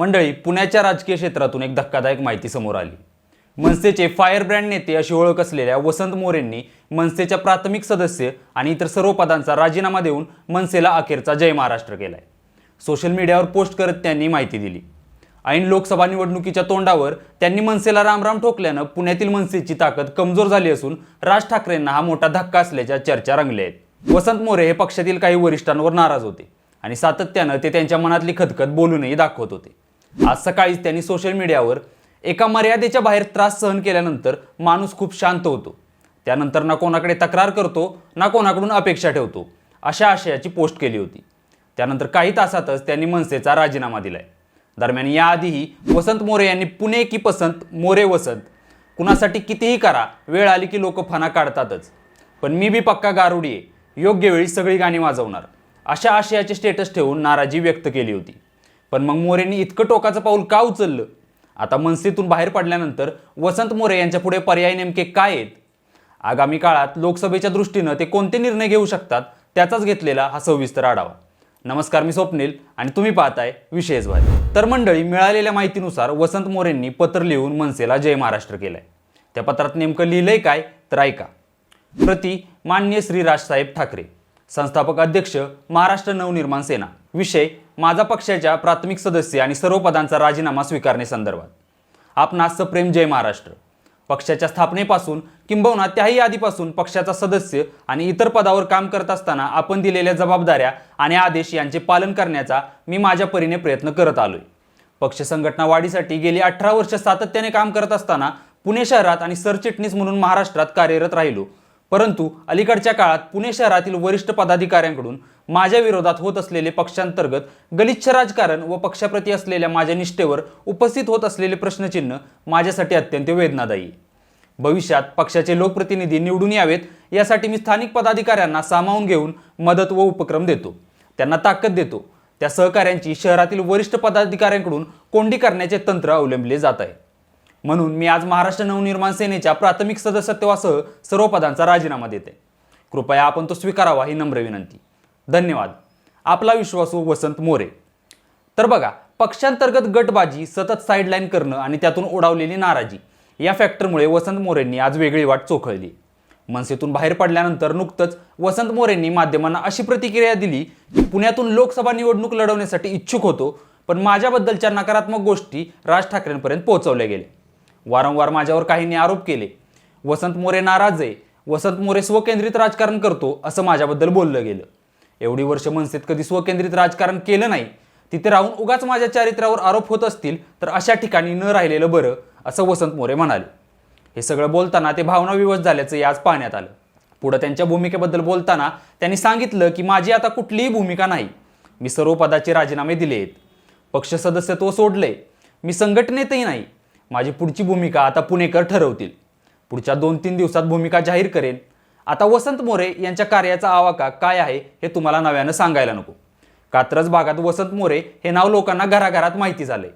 मंडळी पुण्याच्या राजकीय क्षेत्रातून एक धक्कादायक माहिती समोर आली. मनसेचे फायर ब्रँड नेते अशी ओळख असलेल्या वसंत मोरेंनी मनसेच्या प्राथमिक सदस्य आणि इतर सर्व पदांचा राजीनामा देऊन मनसेला अखेरचा जय महाराष्ट्र केलाय. सोशल मीडियावर पोस्ट करत त्यांनी माहिती दिली. ऐन लोकसभा निवडणुकीच्या तोंडावर त्यांनी मनसेला रामराम ठोकल्यानं पुण्यातील मनसेची ताकद कमजोर झाली असून राज ठाकरेंना हा मोठा धक्का असल्याच्या चर्चा रंगल्या आहेत. वसंत मोरे हे पक्षातील काही वरिष्ठांवर नाराज होते आणि सातत्यानं ते त्यांच्या मनातली खदखद बोलूनही दाखवत होते. आज सकाळीच त्यांनी सोशल मीडियावर एका मर्यादेच्या बाहेर त्रास सहन केल्यानंतर माणूस खूप शांत होतो. त्यानंतर ना कोणाकडे तक्रार करतो ना कोणाकडून अपेक्षा ठेवतो अशा आशयाची पोस्ट केली होती. त्यानंतर काही तासातच त्यांनी मनसेचा राजीनामा दिलाय. दरम्यान याआधीही वसंत मोरे यांनी पुणे की पसंत मोरे वसंत कुणासाठी कितीही करा वेळ आली की लोक फणा काढतातच. पण मी बी पक्का गारुडी आहे योग्य वेळी सगळी गाणी वाजवणार अशा आशयाचे स्टेटस ठेवून नाराजी व्यक्त केली होती. पण मग मोरेंनी इतकं टोकाचं पाऊल का उचललं? आता मनसेतून बाहेर पडल्यानंतर वसंत मोरे यांच्या पुढे पर्याय नेमके काय आहेत? आगामी काळात लोकसभेच्या दृष्टीनं ते कोणते निर्णय घेऊ शकतात? त्याचाच घेतलेला हा सविस्तर आढावा. नमस्कार मी स्वप्नील आणि तुम्ही पाहताय विशेष भाई तर मंडळी मिळालेल्या माहितीनुसार वसंत मोरेंनी पत्र लिहून मनसेला जय महाराष्ट्र केलंय. त्या पत्रात नेमकं लिहिलंय काय? तर ऐका. प्रति मान्य श्री राजसाहेब ठाकरे संस्थापक अध्यक्ष महाराष्ट्र नवनिर्माण सेना. विषय माझा पक्षाच्या प्राथमिक सदस्य आणि सर्व पदांचा राजीनामा स्वीकारण्यासंदर्भात आपणास सप्रेम जय महाराष्ट्र. पक्षाच्या स्थापनेपासून किंबहुना त्याही आधीपासून पक्षाचा सदस्य आणि इतर पदावर काम करत असताना आपण दिलेल्या जबाबदाऱ्या आणि आदेश यांचे पालन करण्याचा मी माझ्या परीने प्रयत्न करत आलोय. पक्ष संघटना वाढीसाठी गेली अठरा वर्ष सातत्याने काम करत असताना पुणे शहरात आणि सरचिटणीस म्हणून महाराष्ट्रात कार्यरत राहिलो. परंतु अलीकडच्या काळात पुणे शहरातील वरिष्ठ पदाधिकाऱ्यांकडून माझ्या विरोधात होत असलेले पक्षांतर्गत गलिच्छ राजकारण व पक्षाप्रती असलेल्या माझ्या निष्ठेवर उपस्थित होत असलेले प्रश्नचिन्ह माझ्यासाठी अत्यंत वेदनादायी. भविष्यात पक्षाचे लोकप्रतिनिधी निवडून यावेत यासाठी मी स्थानिक पदाधिकाऱ्यांना सामावून घेऊन मदत व उपक्रम देतो. त्यांना ताकद देतो. त्या सहकाऱ्यांची शहरातील वरिष्ठ पदाधिकाऱ्यांकडून कोंडी करण्याचे तंत्र अवलंबले जात आहे. म्हणून मी आज महाराष्ट्र नवनिर्माण सेनेच्या प्राथमिक सदस्यत्वासह सर्व पदांचा राजीनामा देते. कृपया आपण तो स्वीकारावा ही नम्र विनंती. धन्यवाद. आपला विश्वासू वसंत मोरे. तर बघा पक्षांतर्गत गटबाजी सतत साईडलाईन करणं आणि त्यातून ओढावलेली नाराजी या फॅक्टरमुळे वसंत मोरेंनी आज वेगळी वाट चोखळली. मनसेतून बाहेर पडल्यानंतर नुकतंच वसंत मोरेंनी माध्यमांना अशी प्रतिक्रिया दिली की पुण्यातून लोकसभा निवडणूक लढवण्यासाठी इच्छुक होतो पण माझ्याबद्दलच्या नकारात्मक गोष्टी राज ठाकरेंपर्यंत पोहोचवल्या गेल्या. वारंवार माझ्यावर काहींनी आरोप केले. वसंत मोरे नाराज आहे. वसंत मोरे स्वकेंद्रित राजकारण करतो असं माझ्याबद्दल बोललं गेलं. एवढी वर्ष मनसेत कधी स्वकेंद्रित राजकारण केलं नाही. तिथे राहून उगाच माझ्या चारित्र्यावर आरोप होत असतील तर अशा ठिकाणी न राहिलेलं बरं असं वसंत मोरे म्हणाले. हे सगळं बोलताना ते भावनाविवश झाल्याचं याच पाहण्यात आलं. पुढं त्यांच्या भूमिकेबद्दल बोलताना त्यांनी सांगितलं की माझी आता कुठलीही भूमिका नाही. मी सर्व पदाचे राजीनामे दिले आहेत पक्ष सदस्यत्व सोडले मी संघटनेतही नाही. माझी पुढची भूमिका आता पुणेकर ठरवतील. पुढच्या दोन तीन दिवसात भूमिका जाहीर करेन. आता वसंत मोरे यांच्या कार्याचा आवाका काय आहे हे तुम्हाला नव्यानं सांगायला नको. कात्रज भागात वसंत मोरे हे नाव लोकांना घराघरात माहिती झाले.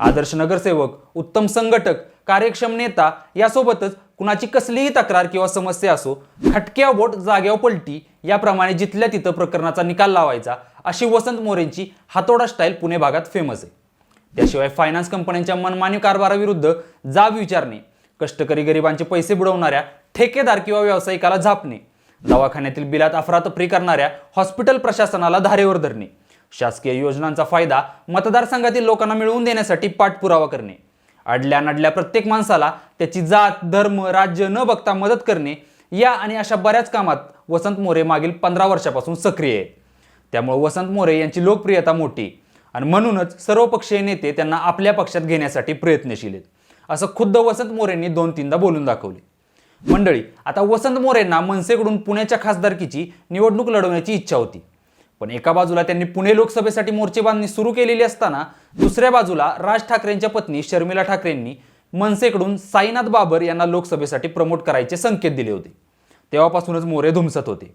आदर्श नगरसेवक उत्तम संघटक कार्यक्षम नेता यासोबतच कुणाची कसलीही तक्रार किंवा समस्या असो खटक्या बोट जाग्याव पलटी याप्रमाणे जिथल्या तिथं प्रकरणाचा निकाल लावायचा अशी वसंत मोरेंची हातोडा स्टाईल पुणे भागात फेमस आहे. त्याशिवाय फायनान्स कंपन्यांच्या मनमानी कारभाराविरुद्ध जाब विचारणे कष्टकरी गरिबांचे पैसे बुडवणाऱ्या ठेकेदार किंवा व्यावसायिकाला झापणे दवाखान्यातील बिलात अफरातफरी करणाऱ्या हॉस्पिटल प्रशासनाला धारेवर धरणे शासकीय योजनांचा फायदा मतदारसंघातील लोकांना मिळवून देण्यासाठी पाठपुरावा करणे अडल्या नडल्या प्रत्येक माणसाला त्याची जात धर्म राज्य न बघता मदत करणे या आणि अशा बऱ्याच कामात वसंत मोरे मागील पंधरा वर्षापासून सक्रिय आहेत त्यामुळे वसंत मोरे यांची लोकप्रियता मोठी. आणि म्हणूनच सर्वपक्षीय नेते त्यांना आपल्या पक्षात घेण्यासाठी प्रयत्नशील आहेत. असं खुद्द वसंत मोरेंनी दोन तीनदा बोलून दाखवले. मंडळी आता वसंत मोरेंना मनसेकडून पुण्याच्या खासदारकीची निवडणूक लढवण्याची इच्छा होती. पण एका बाजूला त्यांनी पुणे लोकसभेसाठी मोर्चेबांधणी सुरू केलेली असताना दुसऱ्या बाजूला राज ठाकरेंच्या पत्नी शर्मिला ठाकरेंनी मनसेकडून साईनाथ बाबर यांना लोकसभेसाठी प्रमोट करायचे संकेत दिले होते. तेव्हापासूनच मोरे धुमसत होते.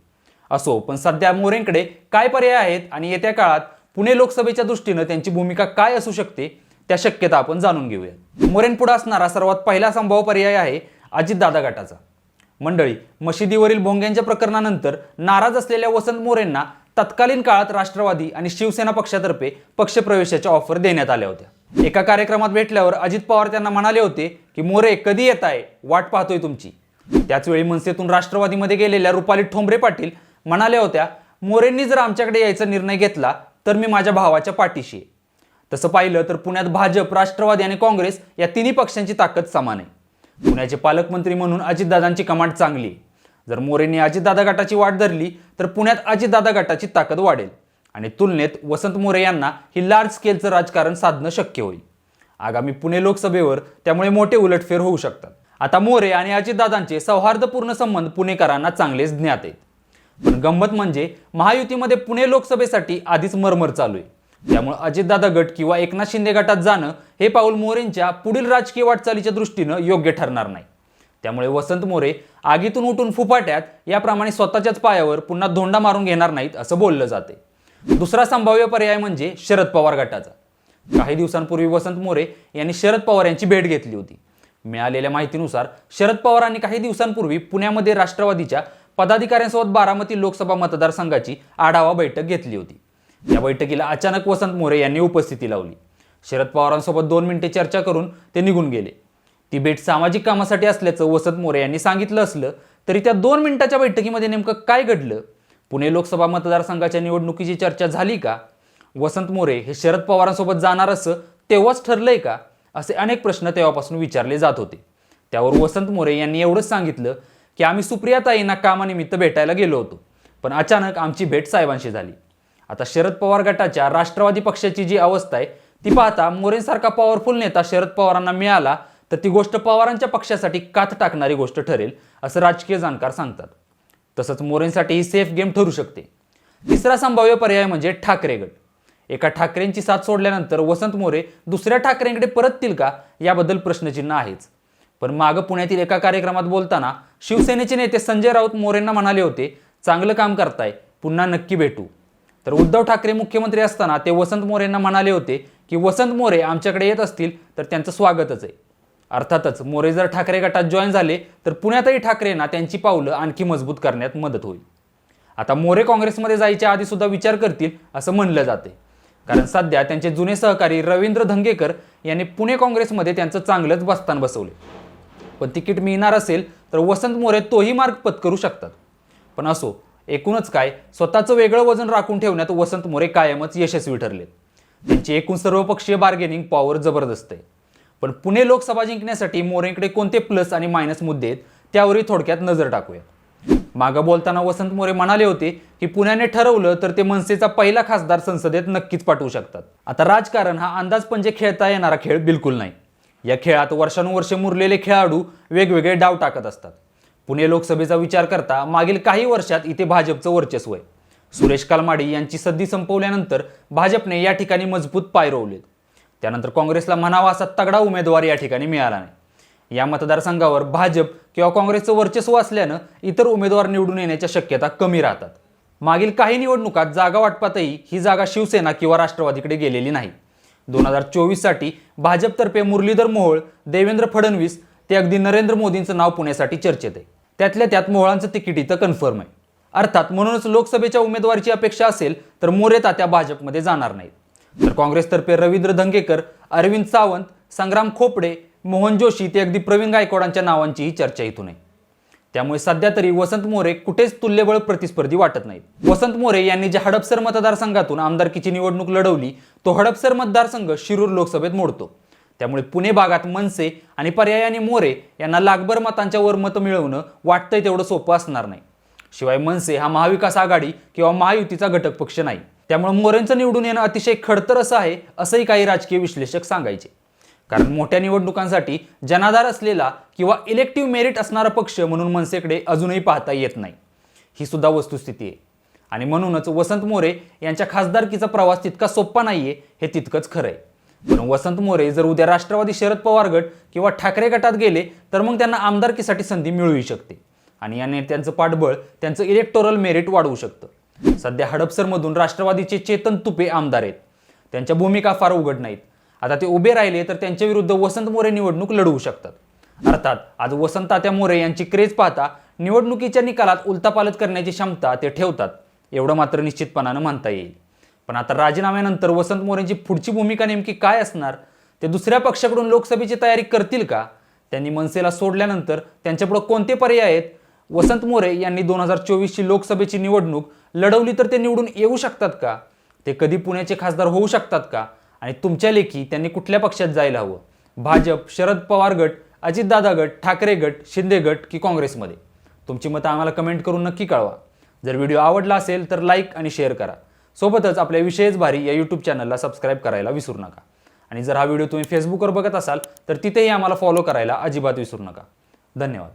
असो पण सध्या मोरेंकडे काय पर्याय आहेत आणि येत्या काळात पुणे लोकसभेच्या दृष्टीनं त्यांची भूमिका काय असू शकते त्या शक्यता आपण जाणून घेऊया मोरेंपुढे असणारा सर्वात पहिला संभाव्य पर्याय आहे अजितदादा गटाचा. मंडळी मशिदीवरील भोंग्यांच्या प्रकरणानंतर नाराज असलेल्या वसंत मोरेंना तत्कालीन काळात राष्ट्रवादी आणि शिवसेना पक्षातर्फे पक्षप्रवेशाच्या ऑफर देण्यात आल्या होत्या. एका कार्यक्रमात भेटल्यावर अजित पवार त्यांना म्हणाले होते की मोरे कधी येत आहे वाट पाहतोय तुमची. त्याचवेळी मनसेतून राष्ट्रवादीमध्ये गेलेल्या रुपाली ठोंबरे पाटील म्हणाल्या होत्या मोरेंनी जर आमच्याकडे यायचा निर्णय घेतला तर मी माझ्या भावाच्या पाठीशी आहे. तसं पाहिलं तर पुण्यात भाजप राष्ट्रवादी आणि काँग्रेस या तिन्ही पक्षांची ताकद समान आहे. पुण्याचे पालकमंत्री म्हणून अजितदादांची कमांड चांगली आहे. जर मोरेंनी अजितदादा गटाची वाट धरली तर पुण्यात अजितदादा गटाची ताकद वाढेल. आणि तुलनेत वसंत मोरे यांना ही लार्ज स्केलचं राजकारण साधणं शक्य होईल. आगामी पुणे लोकसभेवर त्यामुळे मोठे उलटफेर होऊ शकतात. आता मोरे आणि अजितदादांचे सौहार्दपूर्ण संबंध पुणेकरांना चांगलेच ज्ञात आहेत. पण गंमत म्हणजे महायुतीमध्ये पुणे लोकसभेसाठी आधीच मरमर चालू आहे. त्यामुळे अजितदादा गट किंवा एकनाथ शिंदे गटात जाणं हे पाऊल मोरेंच्या पुढील राजकीय वाटचालीच्या दृष्टीनं योग्य ठरणार नाही. त्यामुळे वसंत मोरे आगीतून उठून फुफाट्यात याप्रमाणे स्वतःच्याच पायावर पुन्हा धोंडा मारून घेणार नाहीत असं बोललं जाते. दुसरा संभाव्य पर्याय म्हणजे शरद पवार गटाचा. काही दिवसांपूर्वी वसंत मोरे यांनी शरद पवार यांची भेट घेतली होती. मिळालेल्या माहितीनुसार शरद पवारांनी काही दिवसांपूर्वी पुण्यामध्ये राष्ट्रवादीच्या पदाधिकाऱ्यांसोबत बारामती लोकसभा मतदारसंघाची आढावा बैठक घेतली होती. या बैठकीला अचानक वसंत मोरे यांनी उपस्थिती लावली. शरद पवारांसोबत दोन मिनिटे चर्चा करून ते निघून गेले. ती भेट सामाजिक कामासाठी असल्याचं वसंत मोरे यांनी सांगितलं असलं तरी त्या दोन मिनिटाच्या बैठकीमध्ये नेमकं काय घडलं? पुणे लोकसभा मतदारसंघाच्या निवडणुकीची चर्चा झाली का? वसंत मोरे हे शरद पवारांसोबत जाणार असं तेव्हाच ठरलंय का? असे अनेक प्रश्न तेव्हापासून विचारले जात होते. त्यावर वसंत मोरे यांनी एवढंच सांगितलं की आम्ही सुप्रियाताईंना कामानिमित्त भेटायला गेलो होतो. पण अचानक आमची भेट साहेबांशी झाली. आता शरद पवार गटाच्या राष्ट्रवादी पक्षाची जी अवस्था आहे ती पाहता मोरेंसारखा पॉवरफुल नेता शरद पवारांना मिळाला तर ती गोष्ट पवारांच्या पक्षासाठी कात टाकणारी गोष्ट ठरेल असं राजकीय जाणकार सांगतात. तसंच मोरेंसाठी ही सेफ गेम ठरू शकते. तिसरा संभाव्य पर्याय म्हणजे ठाकरे गट. एका ठाकरेंची साथ सोडल्यानंतर वसंत मोरे दुसऱ्या ठाकरेंकडे परततील का याबद्दल प्रश्नचिन्ह आहेच. पण मागं पुण्यातील एका कार्यक्रमात बोलताना शिवसेनेचे नेते संजय राऊत मोरेंना म्हणाले होते चांगलं काम करताय पुन्हा नक्की भेटू. तर उद्धव ठाकरे मुख्यमंत्री असताना ते वसंत मोरेंना म्हणाले होते की वसंत मोरे आमच्याकडे येत असतील तर त्यांचं स्वागतच आहे. अर्थातच मोरे जर ठाकरे गटात जॉईन झाले तर पुण्यातही ठाकरेंना त्यांची पावलं आणखी मजबूत करण्यात मदत होईल. आता मोरे काँग्रेसमध्ये जायच्या आधी सुद्धा विचार करतील असं म्हणलं जाते कारण सध्या त्यांचे जुने सहकारी रवींद्र धंगेकर यांनी पुणे काँग्रेसमध्ये त्यांचं चांगलंच बस्तान बसवले पण तिकीट मिळणार असेल तर वसंत मोरे तोही मार्ग पत्करू शकतात. पण असो एकूणच काय स्वतःचं वेगळं वजन राखून ठेवण्यात वसंत मोरे कायमच यशस्वी ठरले त्यांची एकूण सर्वपक्षीय बार्गेनिंग पॉवर जबरदस्त आहे. पण पुणे लोकसभा जिंकण्यासाठी मोरेंकडे कोणते प्लस आणि मायनस मुद्दे आहेत त्यावरही थोडक्यात नजर टाकूया. मागं बोलताना वसंत मोरे म्हणाले होते की पुण्याने ठरवलं तर ते मनसेचा पहिला खासदार संसदेत नक्कीच पाठवू शकतात. आता राजकारण हा अंदाजपंजे खेळता येणारा खेळ बिलकुल नाही. या खेळात वर्षानुवर्षे मुरलेले खेळाडू वेगवेगळे डाव टाकत असतात. पुणे लोकसभेचा विचार करता मागील काही वर्षात इथे भाजपचं वर्चस्व आहे. सुरेश कालमाडी यांची सद्दी संपवल्यानंतर भाजपने या ठिकाणी मजबूत पाय रोवलेत. त्यानंतर काँग्रेसला म्हणावा असा तगडा उमेदवार या ठिकाणी मिळाला नाही. या मतदारसंघावर भाजप किंवा काँग्रेसचं वर्चस्व असल्यानं इतर उमेदवार निवडून येण्याच्या शक्यता कमी राहतात. मागील काही निवडणुकात जागा वाटपातही ही जागा शिवसेना किंवा राष्ट्रवादीकडे गेलेली नाही. दोन हजार चोवीससाठी भाजपतर्फे मुरलीधर मोहोळ देवेंद्र फडणवीस ते अगदी नरेंद्र मोदींचं नाव पुण्यासाठी चर्चेत आहे. त्यातल्या त्यात मोहळांचं तिकीट इथं कन्फर्म आहे. अर्थात म्हणूनच लोकसभेच्या उमेदवारीची अपेक्षा असेल तर मोरे तात्या भाजपमध्ये जाणार नाहीत. तर काँग्रेसतर्फे रवींद्र धंगेकर अरविंद सावंत संग्राम खोपडे मोहन जोशी ते अगदी प्रवीण गायकवाडांच्या नावांचीही चर्चा इथून आहे. त्यामुळे सध्या तरी वसंत मोरे कुठेच तुल्यबळ प्रतिस्पर्धी वाटत नाहीत. वसंत मोरे यांनी ज्या हडपसर मतदारसंघातून आमदारकीची निवडणूक लढवली तो हडपसर मतदारसंघ शिरूर लोकसभेत मोडतो. त्यामुळे पुणे भागात मनसे आणि पर्यायाने मोरे यांना लाखभर मतांच्या वर मतं मिळवणं वाटतंय तेवढं सोपं असणार नाही. शिवाय मनसे हा महाविकास आघाडी किंवा महायुतीचा घटक पक्ष नाही. त्यामुळे मोरेंचं निवडून येणं अतिशय खडतर असं आहे असंही काही राजकीय विश्लेषक सांगायचे. कारण मोठ्या निवडणुकांसाठी जनाधार असलेला किंवा इलेक्टिव्ह मेरिट असणारा पक्ष म्हणून मनसेकडे अजूनही पाहता येत नाही. ही सुद्धा वस्तुस्थिती आहे. आणि म्हणूनच वसंत मोरे यांच्या खासदारकीचा प्रवास तितका सोपा नाहीये हे तितकंच खरं आहे पण वसंत मोरे जर उद्या राष्ट्रवादी शरद पवार गट किंवा ठाकरे गटात गेले तर मग त्यांना आमदारकीसाठी संधी मिळू शकते. आणि या नेत्यांचं पाठबळ त्यांचं इलेक्टोरल मेरिट वाढवू शकतं. सध्या हडपसरमधून राष्ट्रवादीचे चेतन तुपे आमदार आहेत. त्यांच्या भूमिका फार उघड नाहीत. आता ते उभे राहिले तर त्यांच्या विरुद्ध वसंत मोरे निवडणूक लढवू शकतात. अर्थात आज वसंत तात्या मोरे यांची क्रेज पाहता निवडणुकीच्या निकालात उलतापालत करण्याची क्षमता ते ठेवतात. एवढं मात्र निश्चितपणानं म्हणता येईल. पण आता राजीनाम्यानंतर वसंत मोरेंची पुढची भूमिका नेमकी काय असणार? ते दुसऱ्या पक्षाकडून लोकसभेची तयारी करतील का? त्यांनी मनसेला सोडल्यानंतर त्यांच्यापुढे कोणते पर्याय आहेत? वसंत मोरे यांनी दोन हजार चोवीसची लोकसभेची निवडणूक लढवली तर ते निवडून येऊ शकतात का? ते कधी पुण्याचे खासदार होऊ शकतात का? आणि तुमच्या लेखी त्यांनी कुठल्या पक्षात जायला हवं? भाजप शरद पवार गट अजितदादा गट ठाकरे गट शिंदे गट की काँग्रेसमध्ये? तुमची मतं आम्हाला कमेंट करून नक्की कळवा. जर व्हिडिओ आवडला असेल तर लाईक आणि शेअर करा. सोबतच आपल्या विषयच भारी या यूट्यूब चॅनलला सबस्क्राईब करायला विसरू नका. आणि जर हा व्हिडिओ तुम्ही फेसबुकवर बघत असाल तर तिथेही आम्हाला फॉलो करायला अजिबात विसरू नका. धन्यवाद.